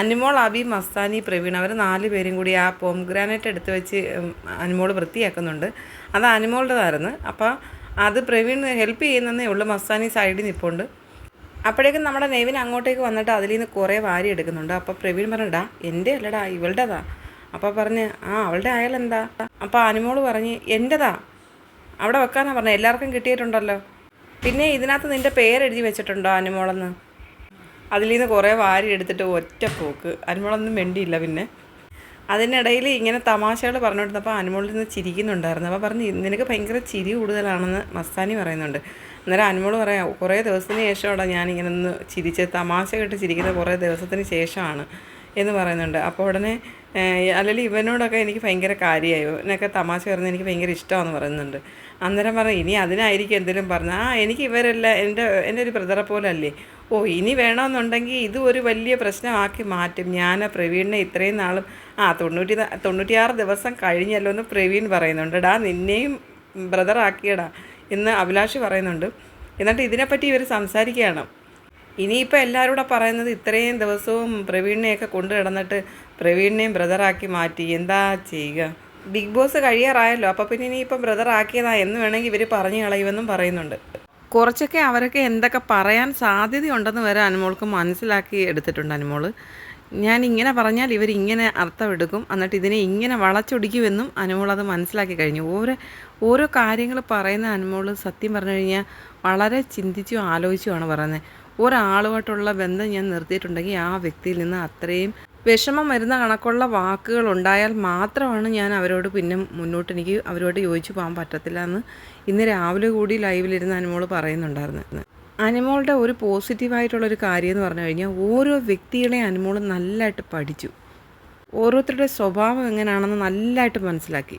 അനുമോൾ അബി മസ്താനി പ്രവീൺ അവർ നാല് പേരും കൂടി ആ പോംഗ്രാനൈറ്റ് എടുത്ത് വെച്ച് അനുമോൾ വൃത്തിയാക്കുന്നുണ്ട്. അത് അനുമോളുടേതായിരുന്നു. അപ്പോൾ അത് പ്രവീൺ ഹെൽപ്പ് ചെയ്യുന്നതേ ഉള്ളൂ. മസ്താനി സൈഡിൽ നിൽപ്പുണ്ട് അപ്പോഴേക്കും നമ്മുടെ നെവിൻ അങ്ങോട്ടേക്ക് വന്നിട്ട് അതിൽ നിന്ന് കുറേ വാരി എടുക്കുന്നുണ്ട്. അപ്പോൾ പ്രവീൺ പറഞ്ഞടാ എന്റെ അല്ലടാ ഇവളുടേതാ. അപ്പോൾ പറഞ്ഞ് ആ അവളുടെ എന്താ? അപ്പോൾ അനുമോൾ പറഞ്ഞ് എന്റെതാ അവിടെ വെക്കാനാണ് പറഞ്ഞത് എല്ലാവർക്കും കിട്ടിയിട്ടുണ്ടല്ലോ. പിന്നെ ഇതിനകത്ത് നിന്റെ പേരെഴുതി വെച്ചിട്ടുണ്ടോ അനുമോളെന്ന്? അതിൽ നിന്ന് കുറേ വാരി എടുത്തിട്ട് ഒറ്റ പോക്ക്. അനുമോളൊന്നും വേണ്ടിയില്ല പിന്നെ. അതിനിടയിൽ ഇങ്ങനെ തമാശകൾ പറഞ്ഞുകൊണ്ടിരുന്നപ്പോൾ അനുമോളിൽ നിന്ന് ചിരിക്കുന്നുണ്ടായിരുന്നു. അപ്പോൾ പറഞ്ഞ് നിനക്ക് ഭയങ്കര ചിരി കൂടുതലാണെന്ന് മസ്താനി പറയുന്നുണ്ട്. അന്നേരം അനുമോൾ പറയാം കുറേ ദിവസത്തിന് ശേഷമാണ് ഞാനിങ്ങനെ ഒന്ന് ചിരിച്ച് തമാശ കേട്ട് ചിരിക്കുന്ന കുറേ ദിവസത്തിന് ശേഷമാണ്. എന്ന് പറയുന്നുണ്ട്. അപ്പോൾ ഉടനെ അല്ലെങ്കിൽ ഇവനോടൊക്കെ എനിക്ക് ഭയങ്കര കാര്യമായി ഇവനൊക്കെ തമാശ പറഞ്ഞ് എനിക്ക് ഭയങ്കര ഇഷ്ടമാണെന്ന് പറയുന്നുണ്ട്. അന്നേരം പറഞ്ഞു ഇനി അതിനായിരിക്കും എന്തെങ്കിലും പറഞ്ഞു ആ എനിക്ക് ഇവരെല്ലാം എന്റെ എന്റെ ഒരു ബ്രദറെ പോലെ അല്ലേ ഓ ഇനി വേണമെന്നുണ്ടെങ്കിൽ ഇത് ഒരു വലിയ പ്രശ്നമാക്കി മാറ്റും. ഞാൻ പ്രവീണിനെ ഇത്രയും നാളും ആ തൊണ്ണൂറ്റി തൊണ്ണൂറ്റിയാറ് ദിവസം കഴിഞ്ഞല്ലോ എന്ന് പ്രവീൺ പറയുന്നുണ്ട്. ഡാ നിന്നെയും ബ്രദറാക്കിയടാ എന്ന് അഭിലാഷ് പറയുന്നുണ്ട്. എന്നിട്ട് ഇതിനെപ്പറ്റി ഇവർ സംസാരിക്കുകയാണ്. ഇനിയിപ്പോൾ എല്ലാവരും കൂടെ പറയുന്നത് ഇത്രയും ദിവസവും പ്രവീണിനെയൊക്കെ കൊണ്ടു കിടന്നിട്ട് പ്രവീണിനെയും ബ്രദറാക്കി മാറ്റി. എന്താ ചെയ്യുക? ബിഗ് ബോസ് കഴിയാറായല്ലോ. അപ്പോൾ പിന്നെ ഇനിയിപ്പം ബ്രദറാക്കിയതാ എന്ന് വേണമെങ്കിൽ ഇവർ പറഞ്ഞു കളയുമെന്നും പറയുന്നുണ്ട്. കുറച്ചൊക്കെ അവരൊക്കെ എന്തൊക്കെ പറയാൻ സാധ്യതയുണ്ടെന്ന് വരെ അനുമോൾക്ക് മനസ്സിലാക്കി എടുത്തിട്ടുണ്ട് അനുമോൾ ഞാൻ ഇങ്ങനെ പറഞ്ഞാൽ ഇവർ ഇങ്ങനെ അർത്ഥം എടുക്കും. എന്നിട്ട് ഇതിനെ ഇങ്ങനെ വളച്ചൊടിക്കുമെന്നും അനുമോൾ അത് മനസ്സിലാക്കി കഴിഞ്ഞു. ഓരോ ഓരോ കാര്യങ്ങൾ പറയുന്ന അനുമോൾ സത്യം പറഞ്ഞു കഴിഞ്ഞാൽ വളരെ ചിന്തിച്ചും ആലോചിച്ചുമാണ് പറയുന്നത്. ഒരാളുമായിട്ടുള്ള ബന്ധം ഞാൻ നിർത്തിയിട്ടുണ്ടെങ്കിൽ ആ വ്യക്തിയിൽ നിന്ന് അത്രയും വിഷമം വരുന്ന കണക്കുള്ള വാക്കുകൾ ഉണ്ടായാൽ മാത്രമാണ് ഞാൻ അവരോട് പിന്നെ മുന്നോട്ട് എനിക്ക് അവരോട് യോജിച്ച് പോകാൻ പറ്റത്തില്ല എന്ന് ഇന്ന് രാവിലെ കൂടി ലൈവിലിരുന്ന് അനുമോൾ പറയുന്നുണ്ടായിരുന്നു. അനുമോളുടെ ഒരു പോസിറ്റീവായിട്ടുള്ളൊരു കാര്യം എന്ന് പറഞ്ഞു കഴിഞ്ഞാൽ ഓരോ വ്യക്തികളെ അനുമോൾ നല്ലതായിട്ട് പഠിച്ചു. ഓരോരുത്തരുടെ സ്വഭാവം എങ്ങനെയാണെന്ന് നല്ലതായിട്ട് മനസ്സിലാക്കി.